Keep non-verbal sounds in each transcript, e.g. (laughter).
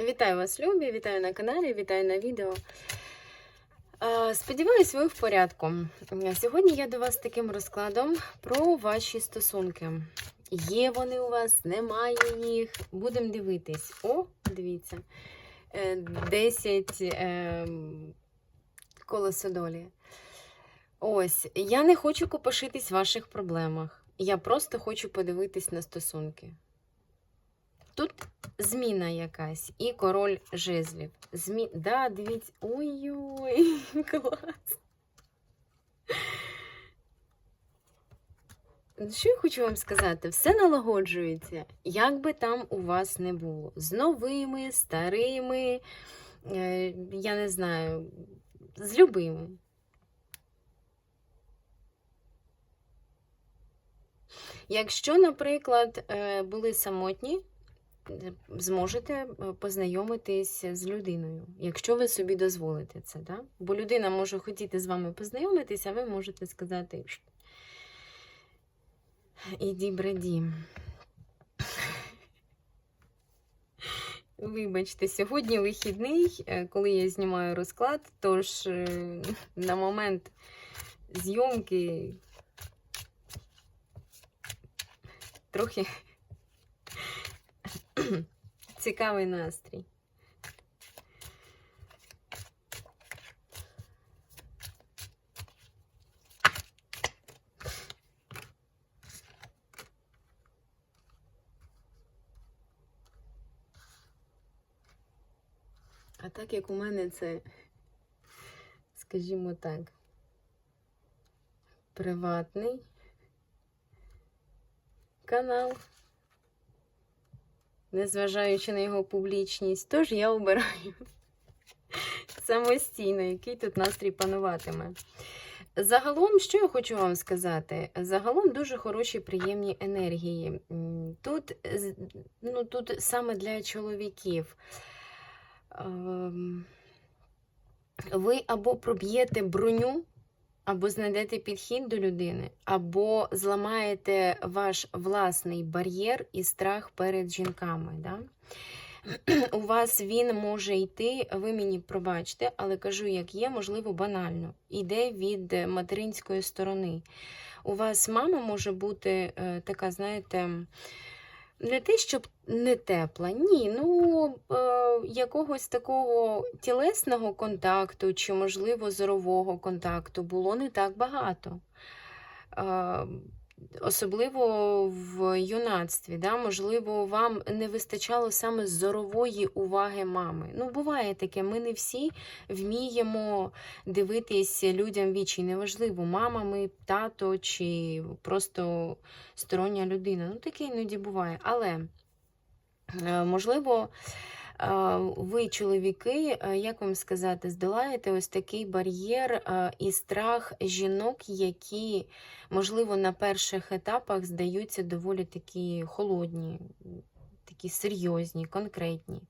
Вітаю вас, любі! Вітаю на каналі, вітаю на відео. Сподіваюсь, ви в порядку. Сьогодні я до вас таким розкладом про ваші стосунки. Є вони у вас, немає їх. Будемо дивитись. О, дивіться. Е, 10 е, колесо долі. Ось, я не хочу копошитись в ваших проблемах. Я просто хочу подивитись на стосунки. Тут зміна якась і король жезлів. Змі... Да, дивіться. Ой-ой, (laughs) клас. Що я хочу вам сказати? Все налагоджується, як би там у вас не було. З новими, старими, е, я не знаю, з любими. Якщо, наприклад, е, були самотні, зможете е, познайомитись з людиною, якщо ви собі дозволите це. Да? Бо людина може хотіти з вами познайомитись, а ви можете сказати: іді браді. Вибачте, сьогодні вихідний, е, коли я знімаю розклад, тож е, на момент зйомки трохи (clears throat) цікавий настрій. А так як у мене це, скажімо так, приватний канал незважаючи на його публічність. Тож я обираю (laughs) самостійно, який тут настрій пануватиме. Загалом, що я хочу вам сказати? Загалом дуже хороші, приємні енергії. Тут, ну, тут саме для чоловіків. Ем, ви або проб'єте броню, або знайдете підхід до людини, або зламаєте ваш власний бар'єр і страх перед жінками. Да? (clears throat) У вас він може йти, ви мені пробачте, але кажу, як є, можливо, банально. Іде від материнської сторони. У вас мама може бути е, така, знаєте, не те, щоб не тепла, ні. Ну, е, якогось такого тілесного контакту чи, можливо, зорового контакту було не так багато. Е, Особливо в юнацтві, да? можливо, вам не вистачало саме зорової уваги мами. Ну, буває таке, ми не всі вміємо дивитись людям вічі. Неважливо, мама ми, тато чи просто стороння людина. Ну, таке іноді буває. Але, е, можливо, ви, чоловіки, е, як вам сказати, здолаєте ось такий бар'єр і страх жінок, які можливо, на перших етапах здаються доволі такі холодні, такі серйозні, конкретні.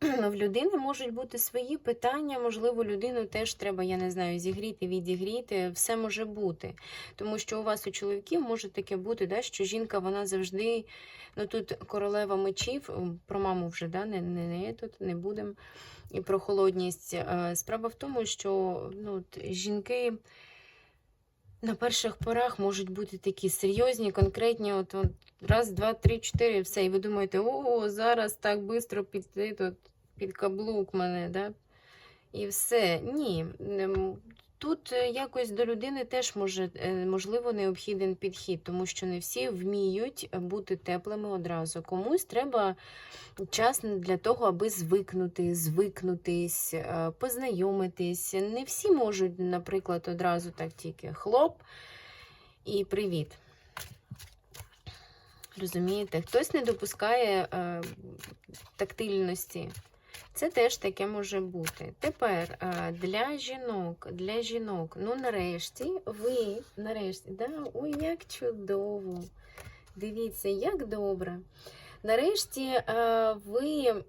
В людини можуть бути свої питання, можливо, людину теж треба, я не знаю, зігріти, відігріти, все може бути. Тому що у вас у чоловіків може таке бути, да, що жінка вона завжди, ну тут королева мечів, про маму вже да, не не, не тут не будемо, і про холодність. Е, справа в тому, що ну, жінки на перших порах можуть бути такі серйозні, конкретні. От, от раз, два, три, чотири, все. І ви думаєте, о, зараз так швидко піти тут під каблук мене, да? І все. Ні. Тут е, якось до людини теж може, е, можливо необхіден підхід, тому що не всі вміють бути теплими одразу. Комусь треба час для того, аби звикнути, звикнутись, е, познайомитись. Не всі можуть, наприклад, одразу так тільки хлоп і привіт. Розумієте, хтось не допускає е, тактильності. Це теж таке може бути. Тепер для жінок, для жінок, ну нарешті, ви, нарешті, да, ой, як чудово! Дивіться, як добре. Нарешті ви.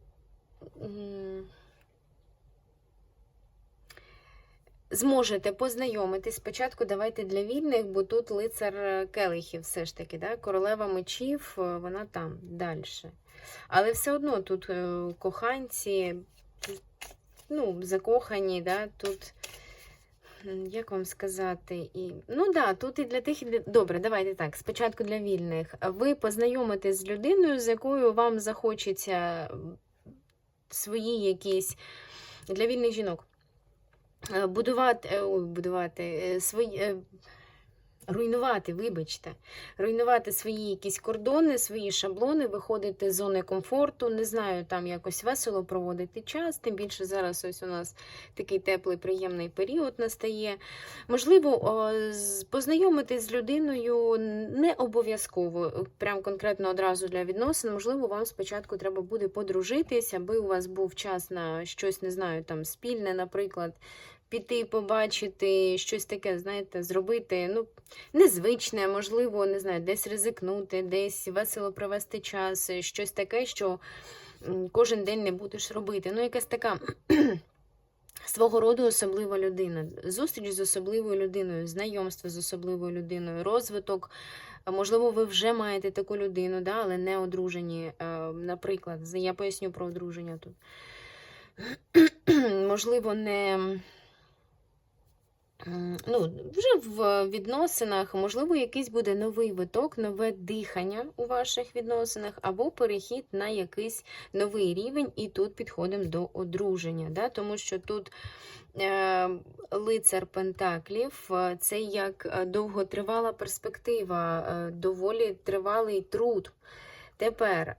Зможете познайомитись. Спочатку давайте для вільних, бо тут лицар келихів все ж таки, да? королева мечів, вона там далі. Але все одно тут е, коханці, ну, закохані, да, тут. Як вам сказати? І... Ну да, тут і для тих, і для... Добре, давайте так. Спочатку для вільних. Ви познайомитесь з людиною, з якою вам захочеться свої якісь для вільних жінок. е, Будувати, е, будувати свої. Руйнувати, вибачте, руйнувати свої якісь кордони, свої шаблони, виходити з зони комфорту, не знаю, там якось весело проводити час. Тим більше зараз ось у нас такий теплий, приємний період настає. Можливо, познайомитись з людиною не обов'язково, прям конкретно одразу для відносин. Можливо, вам спочатку треба буде подружитись, аби у вас був час на щось, не знаю, там спільне, наприклад. Піти, побачити, щось таке, знаєте, зробити, ну, незвичне, можливо, не знаю, десь ризикнути, десь весело провести час, щось таке, що кожен день не будеш робити. Ну, якась така (clears throat) свого роду особлива людина. Зустріч з особливою людиною, знайомство з особливою людиною, розвиток. Можливо, ви вже маєте таку людину, да, але не одружені. Е, Наприклад, я поясню про одруження тут. (clears throat) Можливо, не. Ну, вже в відносинах, можливо, якийсь буде новий виток, нове дихання у ваших відносинах, або перехід на якийсь новий рівень, і тут підходимо до одруження. Да? Тому що тут е, лицар Пентаклів е, це як е, довготривала перспектива, е, доволі тривалий труд. Тепер,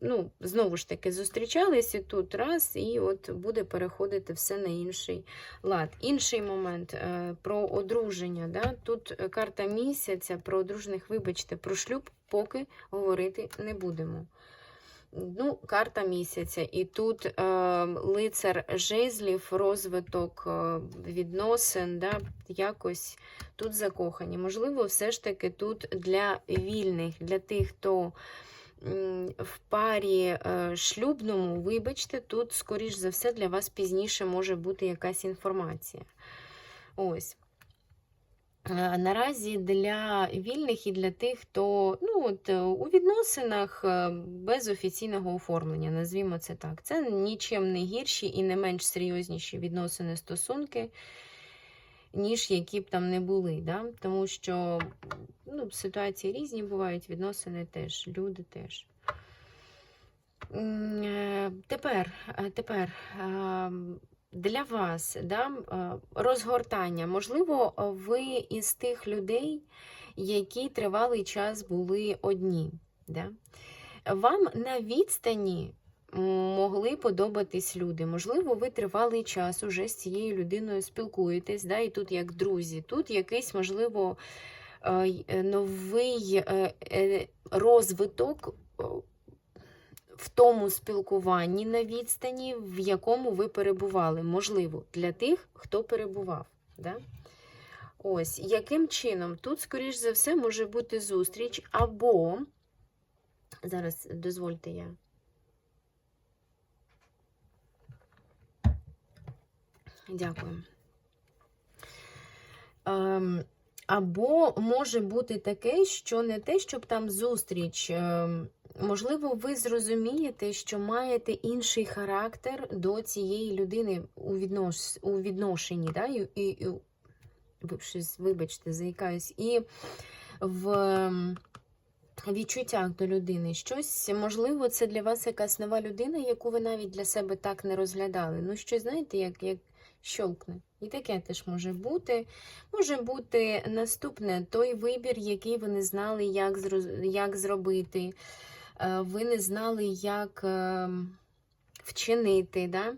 ну, знову ж таки, зустрічалися тут раз, і от буде переходити все на інший лад. Інший момент е, про одруження. Да? Тут е, карта місяця про одружених, вибачте, про шлюб поки говорити не будемо. Ну, карта місяця. І тут е, лицар жезлів, розвиток е, відносин, да, якось тут закохані. Можливо, все ж таки тут для вільних, для тих, хто в парі е, шлюбному, вибачте, тут, скоріш за все, для вас пізніше може бути якась інформація. Ось. Е, Наразі для вільних і для тих, хто ну, от, е, у відносинах без офіційного оформлення, назвімо це так. Це нічим не гірші і не менш серйозніші відносини стосунки, ніж які б там не були. Да? Тому що ну, ситуації різні бувають, відносини теж, люди теж. Е, Тепер, е, тепер е, для вас да, розгортання. Можливо, ви із тих людей, які тривалий час були одні. Да? Вам на відстані могли подобатись люди. Можливо, ви тривалий час уже з цією людиною спілкуєтесь, да, і тут як друзі, тут якийсь, можливо, новий е, е, розвиток е, в тому спілкуванні на відстані, в якому ви перебували. Можливо, для тих, хто перебував. Да? Ось, яким чином? Тут, скоріш за все, може бути зустріч, або, зараз дозвольте я. Дякую. Ем, або може бути таке, що не те, щоб там зустріч. ем, Можливо, ви зрозумієте, що маєте інший характер до цієї людини у, віднош... у відношенні, да? і, і, і... щось, вибачте, заїкаюсь, і в ем, відчуттях до людини. Щось, можливо, це для вас якась нова людина, яку ви навіть для себе так не розглядали. Ну, щось, знаєте, як, як щолкне. І таке теж може бути. Може бути наступне той вибір, який ви не знали, як, як зробити. Е, Ви не знали, як е, вчинити. Да?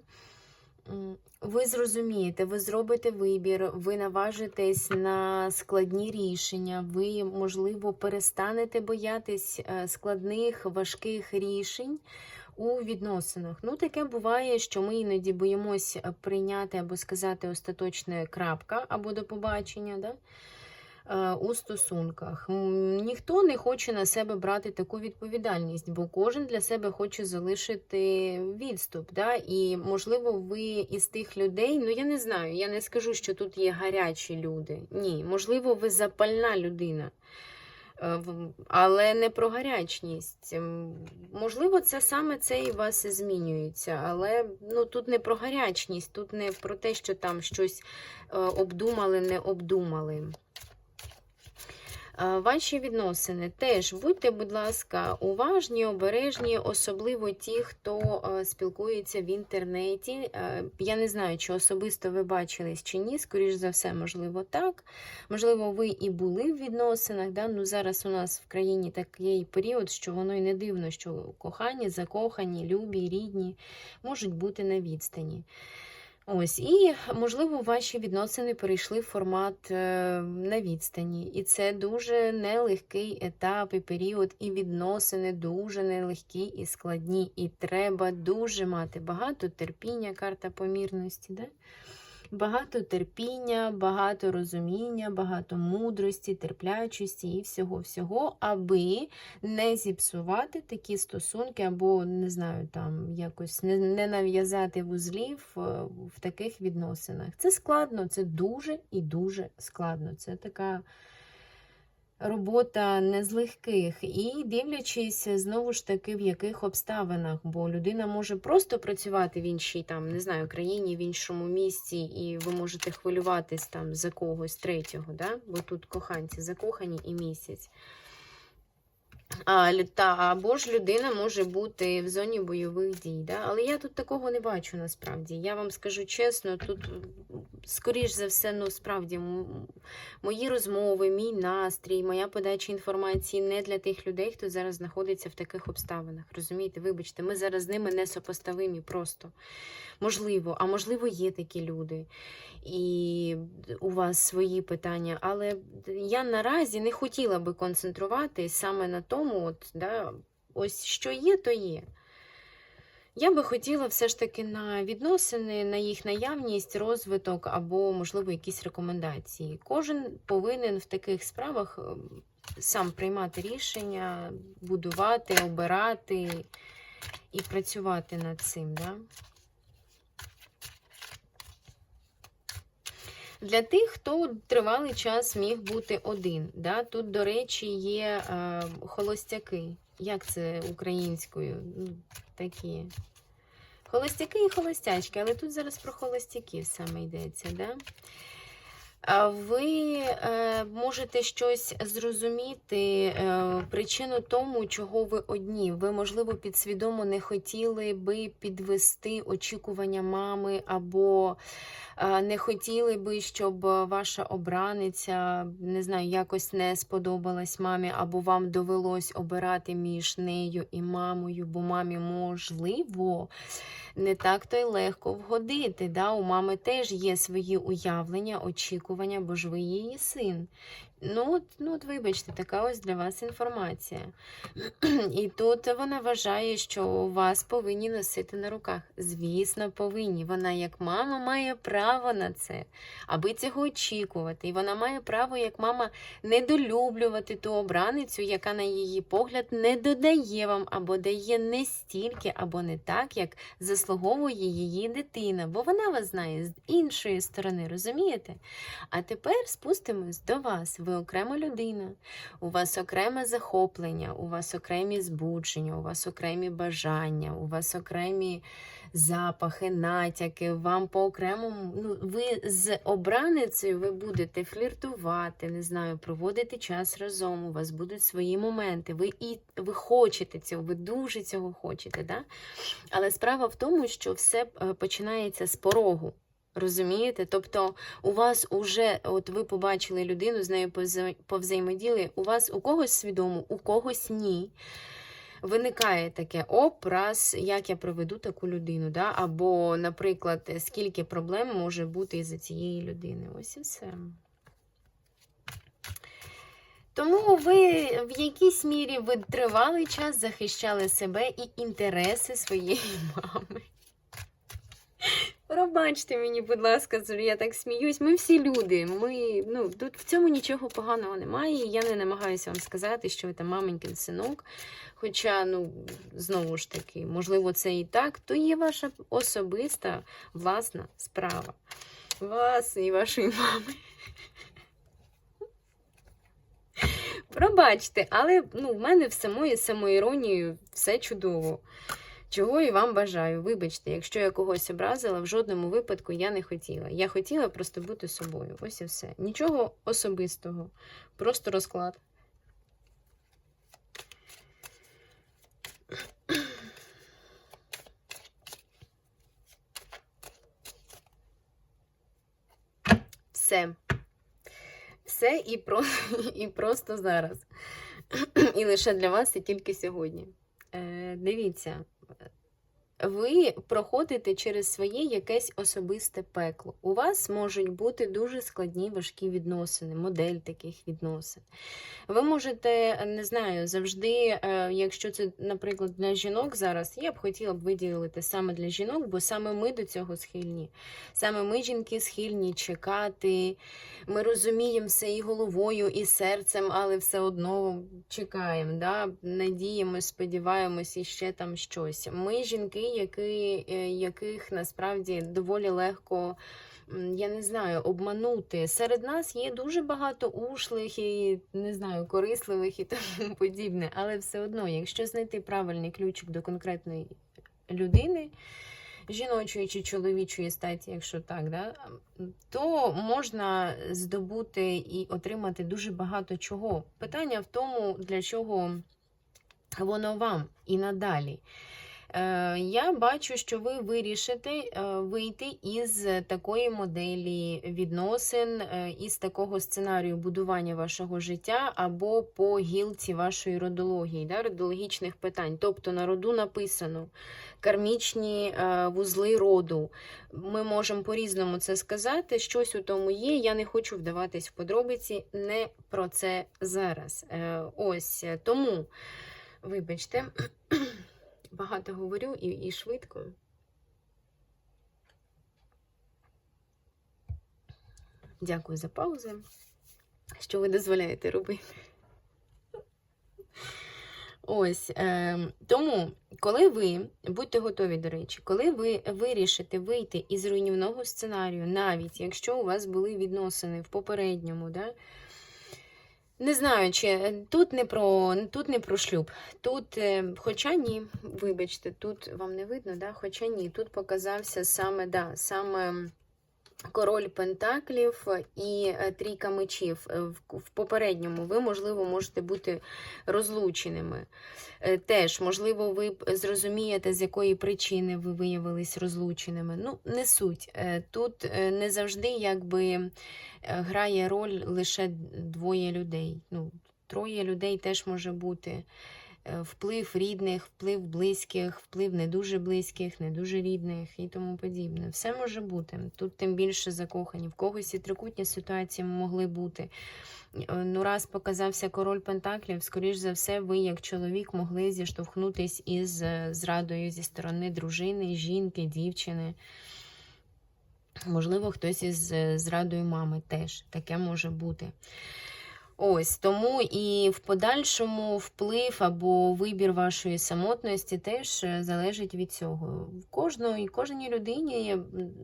Ви зрозумієте, ви зробите вибір, ви наважитесь на складні рішення, ви, можливо, перестанете боятись е, складних, важких рішень у відносинах. Ну, таке буває, що ми іноді боїмось е, прийняти або сказати остаточне крапка або до побачення. Да? е, У стосунках ніхто не хоче на себе брати таку відповідальність, бо кожен для себе хоче залишити відступ. Да? І, можливо, ви із тих людей, ну я не знаю, я не скажу, що тут є гарячі люди. Ні, можливо, ви запальна людина. Е, Але не про гарячність. Можливо, це саме це і вас змінюється. Але ну, тут не про гарячність, тут не про те, що там щось е, обдумали, не обдумали. Ваші відносини теж будьте, будь ласка, уважні, обережні, особливо ті, хто е, спілкується в інтернеті. Е, Я не знаю, чи особисто ви бачились чи ні. Скоріш за все, можливо, так. Можливо, ви і були в відносинах. Да? Ну, зараз у нас в країні такий період, що воно й не дивно, що кохані, закохані, любі, рідні можуть бути на відстані. Ось, і, можливо, ваші відносини перейшли в формат е, на відстані. І це дуже нелегкий етап і період, і відносини дуже нелегкі і складні. І треба дуже мати багато терпіння, карта помірності. Да? Багато терпіння, багато розуміння, багато мудрості, терплячості і всього-всього, аби не зіпсувати такі стосунки, або, не знаю, там якось не, не нав'язати вузлів е, в таких відносинах. Це складно, це дуже і дуже складно. Це така робота не з легких. І дивлячись знову ж таки, в яких обставинах, бо людина може просто працювати в іншій там, не знаю, країні, в іншому місці, і ви можете хвилюватись там за когось третього, да? бо тут коханці закохані і місяць. Та, або ж людина може бути в зоні бойових дій. Да? Але я тут такого не бачу насправді. Я вам скажу чесно, тут, скоріш за все, ну справді, мої розмови, мій настрій, моя подача інформації не для тих людей, хто зараз знаходиться в таких обставинах. Розумієте, вибачте, ми зараз з ними не сопоставимі просто. Можливо, а можливо, є такі люди. І у вас свої питання, але я наразі не хотіла би концентруватись саме на тому, от, да, ось що є, то є. Я би хотіла все ж таки на відносини, на їх наявність, розвиток або, можливо, якісь рекомендації. Кожен повинен в таких справах ем, сам приймати рішення, будувати, обирати і працювати над цим. Да? Для тих, хто тривалий час міг бути один. Да? Тут, до речі, є е, холостяки. Як це українською? Ну, такі. Холостяки і холостячки, але тут зараз про холостяків саме йдеться. Да? Ви е, можете щось зрозуміти, е, причину тому, чого ви одні. Ви, можливо, підсвідомо не хотіли би підвести очікування мами, або е, не хотіли би, щоб ваша обраниця, не знаю, якось не сподобалась мамі, або вам довелось обирати між нею і мамою, бо мамі можливо не так то й легко вгодити. Да? У мами теж є свої уявлення, очікування, бо ж ви її син. Ну, от, ну, от вибачте, така ось для вас інформація. (clears throat) І тут вона вважає, що вас повинні носити на руках. Звісно, повинні. Вона, як мама, має право на це, аби цього очікувати. І вона має право, як мама, недолюблювати ту обраницю, яка, на її погляд, не додає вам або дає не стільки, або не так, як заслуговує її дитина, бо вона вас знає з іншої сторони, розумієте? А тепер спустимось до вас. Ви окрема людина, у вас окреме захоплення, у вас окремі збудження, у вас окремі бажання, у вас окремі запахи, натяки, вам по окремому. Ну, ви з обраницею ви будете фліртувати, не знаю, проводити час разом. У вас будуть свої моменти. Ви і ви хочете цього, ви дуже цього хочете. Да? Але справа в тому, що все е, починається з порогу. Розумієте? Тобто у вас уже, от ви побачили людину, з нею повзаємоділи, у вас у когось свідомо, у когось ні. Виникає таке оп, раз, як я проведу таку людину, да? або, наприклад, скільки проблем може бути із-за цієї людини. Ось і все. Тому ви в якійсь мірі ви тривалий час захищали себе і інтереси своєї (laughs) мами. Пробачте мені, будь ласка, я так сміюсь. Ми всі люди. Ми, ну, тут в цьому нічого поганого немає. Я не намагаюся вам сказати, що ви там маменькин синок. Хоча, ну, знову ж таки, можливо, це і так, то є ваша особиста власна справа. Вас і вашої мами. Пробачте, але ну, в мене в самої самоіронією все чудово. Чого і вам бажаю. Вибачте, якщо я когось образила, в жодному випадку я не хотіла. Я хотіла просто бути собою. Ось і все. Нічого особистого. Просто розклад. Все. Все і, про... і просто зараз. І лише для вас і тільки сьогодні. Е, дивіться, ви проходите через своє якесь особисте пекло. У вас можуть бути дуже складні важкі відносини, модель таких відносин. Ви можете, не знаю, завжди, е, якщо це, наприклад, для жінок зараз, я б хотіла б виділити саме для жінок, бо саме ми до цього схильні. Саме ми, жінки, схильні чекати. Ми розуміємо все і головою, і серцем, але все одно чекаємо, да? надіємося, сподіваємось і ще там щось. Ми жінки, які, е, яких насправді доволі легко. Я не знаю, обманути. Серед нас є дуже багато ушлих і не знаю, корисливих і (laughs) тому подібне. Але все одно, якщо знайти правильний ключик до конкретної людини, жіночої чи чоловічої статі, якщо так, да, то можна здобути і отримати дуже багато чого. Питання в тому, для чого воно вам і надалі. Е, Я бачу, що ви вирішите е, вийти із такої моделі відносин, е, із такого сценарію будування вашого життя або по гілці вашої родології, да, родологічних питань. Тобто на роду написано кармічні вузли роду. Ми можемо по-різному це сказати. Щось у тому є. Я не хочу вдаватись в подробиці, не про це зараз. Ось тому, вибачте. (clears throat) Багато говорю і, і швидко. Дякую за паузи. Що ви дозволяєте робити? Ось е, тому, коли ви будьте готові, до речі, коли ви вирішите вийти із руйнівного сценарію, навіть якщо у вас були відносини в попередньому, да, не знаю, чи тут не про тут не про шлюб. Тут, е, хоча ні, вибачте, тут вам не видно, да? хоча ні, тут показався саме, да, саме король Пентаклів і е, трійка мечів. Е, В, попередньому ви, можливо, можете бути розлученими. Е, Теж, можливо, ви зрозумієте, з якої причини ви виявились розлученими. Ну, не суть. Тут не завжди якби грає роль лише двоє людей. Ну, троє людей теж може бути. Е, Вплив рідних, вплив близьких, вплив не дуже близьких, не дуже рідних і тому подібне. Все може бути. Тут тим більше закохані. В когось і трикутні ситуації могли бути. Е, Ну, раз показався король Пентаклів, скоріш за все, ви, як чоловік, могли зіштовхнутись із е, зрадою зі сторони дружини, жінки, дівчини. Можливо, хтось із зрадою мами теж таке може бути. Ось тому і в подальшому вплив або вибір вашої самотності теж е, залежить від цього. Кожної, кожній людині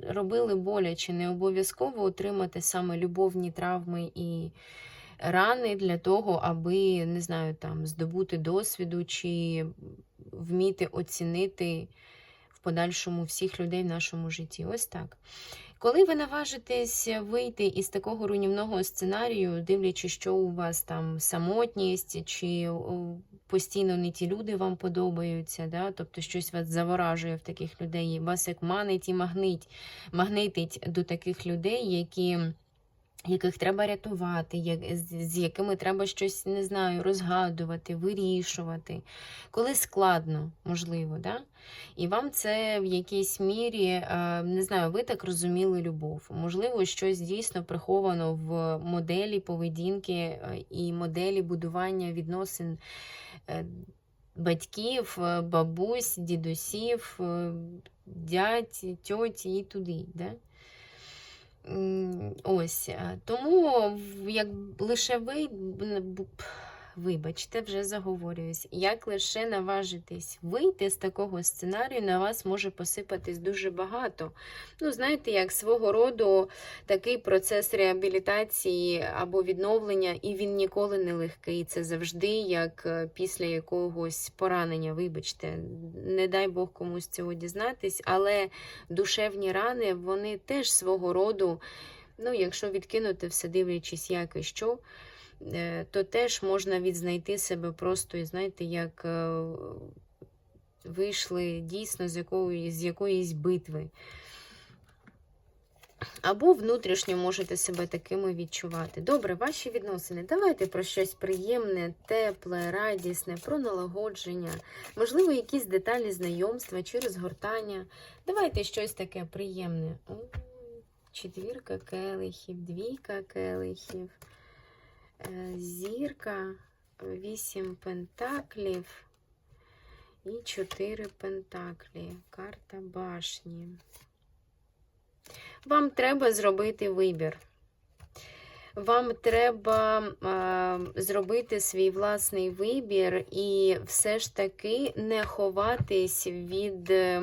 робили боляче, не обов'язково отримати саме любовні травми і рани для того, аби не знаю, там здобути досвіду чи вміти оцінити в подальшому всіх людей в нашому житті. Ось так. Коли ви наважитесь вийти із такого руйнівного сценарію, дивлячись, що у вас там самотність, чи постійно не ті люди вам подобаються, да? тобто щось вас заворажує в таких людей, вас як манить і магнить, магнитить до таких людей, які. Яких треба рятувати, з, якими треба щось, не знаю, розгадувати, вирішувати, коли складно, можливо, да? І вам це в якійсь мірі, е, не знаю, ви так розуміли любов. Можливо, щось дійсно приховано в моделі поведінки е, і моделі будування відносин е, батьків, бабусь, дідусів, дядь, тьоті і туди. Да? Ось. е, Тому як лише ви вибачте, вже заговорююсь. Як лише наважитись вийти з такого сценарію, на вас може посипатись дуже багато. Ну, знаєте, як свого роду такий процес реабілітації або відновлення, і він ніколи не легкий. Це завжди як е, після якогось поранення. Вибачте, не дай Бог комусь цього дізнатись, але душевні рани вони теж свого роду. Ну, якщо відкинути все, дивлячись, як і що, то теж можна відзнайти себе просто, і знаєте, як е, вийшли дійсно з якоїсь, з якоїсь битви. Або внутрішньо можете себе такими відчувати. Добре, ваші відносини. Давайте про щось приємне, тепле, радісне, про налагодження, можливо, якісь деталі знайомства чи розгортання. Давайте щось таке приємне. О, Четвірка келихів, двійка келихів, е, зірка, вісім пентаклів і чотири пентаклі. Карта башні. Вам треба зробити вибір. Вам треба е, зробити свій власний вибір і все ж таки не ховатись від е,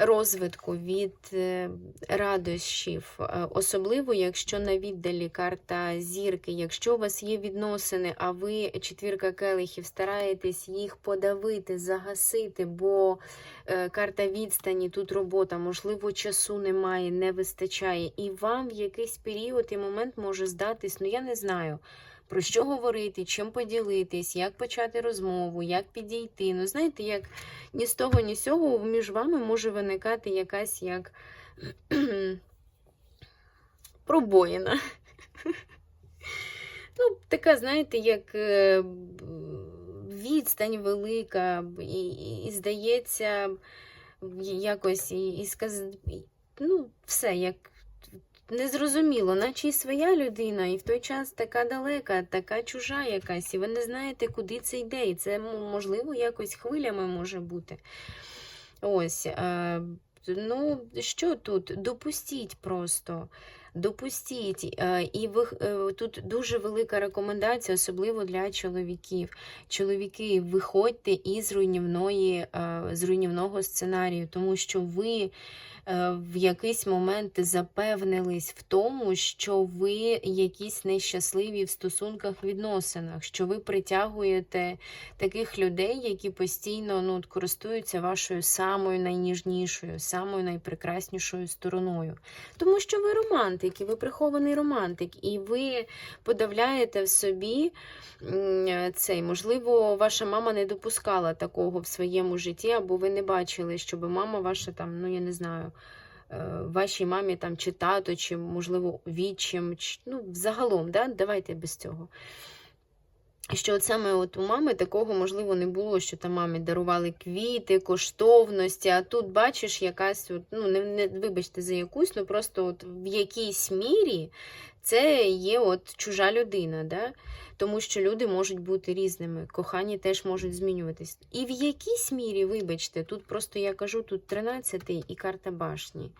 розвитку, від е, радощів. Е, Особливо, якщо на віддалі карта зірки, якщо у вас є відносини, а ви четвірка келихів, стараєтесь їх подавити, загасити, бо е, карта відстані, тут робота, можливо, часу немає, не вистачає. І вам в якийсь період і момент може здатись, ну я не знаю. Про що говорити, чим поділитись, як почати розмову, як підійти. Ну, знаєте, як ні з того, ні з цього між вами може виникати якась як (clears throat) пробоїна. (laughs) Ну, така, знаєте, як е, відстань велика, і, і, і здається, якось і, і сказ... ну, все як незрозуміло, наче і своя людина, і в той час така далека, така чужа якась, і ви не знаєте, куди це йде. І це, можливо, якось хвилями може бути. Ось. Е, ну, що тут? Допустіть просто. Допустіть, е, і ви е, тут дуже велика рекомендація, особливо для чоловіків. Чоловіки, виходьте із руйнівної, з руйнівного сценарію, тому що ви в якийсь момент запевнились в тому, що ви якісь нещасливі в стосунках, відносинах, що ви притягуєте таких людей, які постійно ну, користуються вашою самою найніжнішою, самою найпрекраснішою стороною. Тому що ви романтик, і ви прихований романтик, і ви подавляєте в собі цей, можливо, ваша мама не допускала такого в своєму житті, або ви не бачили, щоб мама ваша там, ну я не знаю, е, вашій мамі там чи тато, чи, можливо, відчим, чи, ну, загалом, да? давайте без цього. Що от саме от у мами такого, можливо, не було, що там мамі дарували квіти, коштовності, а тут бачиш якась, от, ну, не, не вибачте за якусь, ну просто от в якійсь мірі це є от чужа людина. Да? Тому що люди можуть бути різними, кохані теж можуть змінюватись. І в якійсь мірі, вибачте, тут просто я кажу, тут 13-й і карта башні.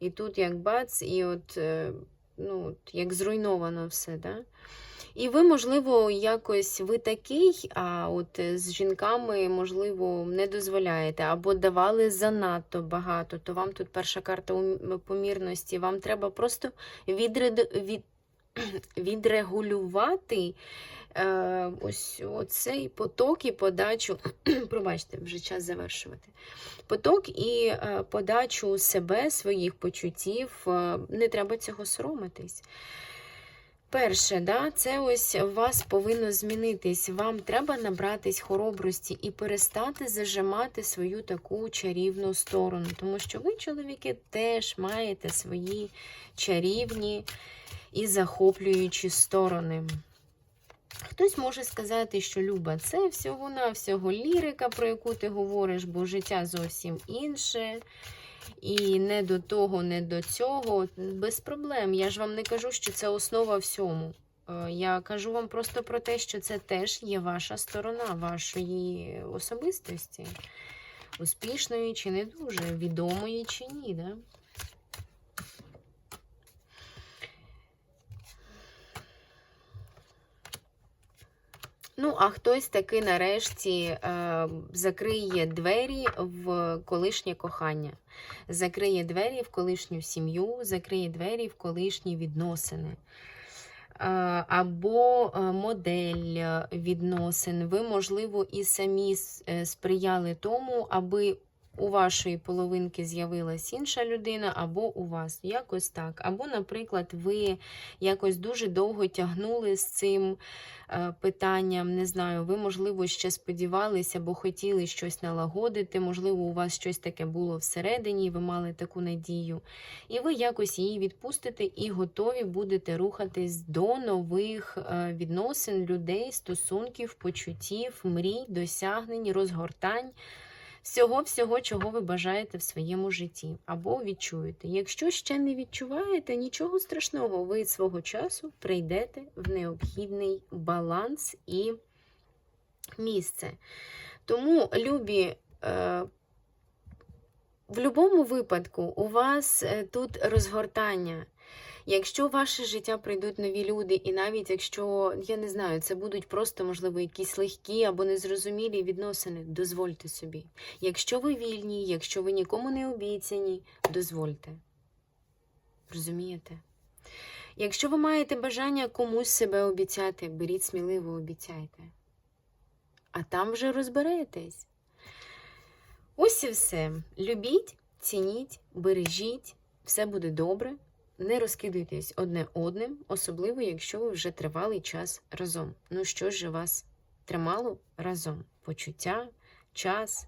І тут як бац, і от, е, ну, як зруйновано все. Да? І ви, можливо, якось ви такий, а от з жінками, можливо, не дозволяєте, або давали занадто багато, то вам тут перша карта помірності, вам треба просто відред... від... (clears throat) відрегулювати е, ось оцей поток і подачу. (clears throat) Пробачте, вже час завершувати. Поток і е, подачу себе, своїх почуттів. Е, не треба цього соромитись. Перше, да, це ось у вас повинно змінитись. Вам треба набратись хоробрості і перестати зажимати свою таку чарівну сторону. Тому що ви, чоловіки, теж маєте свої чарівні і захоплюючі сторони. Хтось може сказати, що Люба, це всього-навсього лірика, про яку ти говориш, бо життя зовсім інше. І не до того, не до цього. Без проблем. Я ж вам не кажу, що це основа всьому. Е, я кажу вам просто про те, що це теж є ваша сторона, вашої особистості. Успішної чи не дуже, відомої чи ні. Да? Ну, а хтось таки нарешті е, закриє двері в колишнє кохання, закриє двері в колишню сім'ю, закриє двері в колишні відносини. Е, Або е, модель е, відносин. Ви, можливо, і самі сприяли тому, аби у вашої половинки з'явилась інша людина, або у вас. Якось так. Або, наприклад, ви якось дуже довго тягнули з цим е, питанням. Не знаю, ви, можливо, ще сподівалися або хотіли щось налагодити. Можливо, у вас щось таке було всередині, і ви мали таку надію. І ви якось її відпустите і готові будете рухатись до нових е, відносин, людей, стосунків, почуттів, мрій, досягнень, розгортань. Всього, всього, чого ви бажаєте в своєму житті або відчуєте. Якщо ще не відчуваєте, нічого страшного, ви свого часу прийдете в необхідний баланс і місце. Тому, любі, е, в будь-якому випадку у вас е, тут розгортання. Якщо в ваше життя прийдуть нові люди, і навіть якщо, я не знаю, це будуть просто, можливо, якісь легкі або незрозумілі відносини, дозвольте собі. Якщо ви вільні, якщо ви нікому не обіцяні, дозвольте. Розумієте? Якщо ви маєте бажання комусь себе обіцяти, беріть сміливо обіцяйте. А там вже розберетесь. Ось і все. Любіть, цініть, бережіть, все буде добре. Не розкидуйтесь одне одним, особливо, якщо ви вже тривалий час разом. Ну що ж вас тримало разом? Почуття, час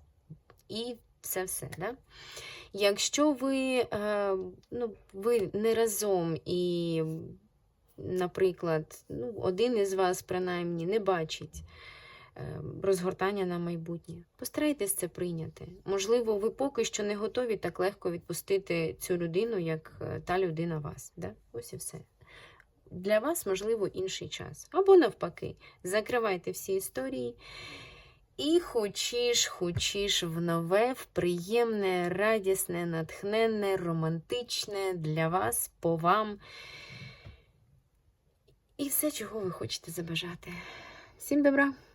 і все все. Да? Якщо ви, е, ну, ви не разом і, наприклад, ну, один із вас, принаймні, не бачить розгортання на майбутнє, постарайтесь це прийняти. Можливо, ви поки що не готові так легко відпустити цю людину, як е, та людина вас. Да? Ось і все. Для вас, можливо, інший час. Або навпаки, закривайте всі історії. І хочеш, хочеш в нове, в приємне, радісне, натхненне, романтичне для вас, по вам. І все, чого ви хочете забажати. Всім добра!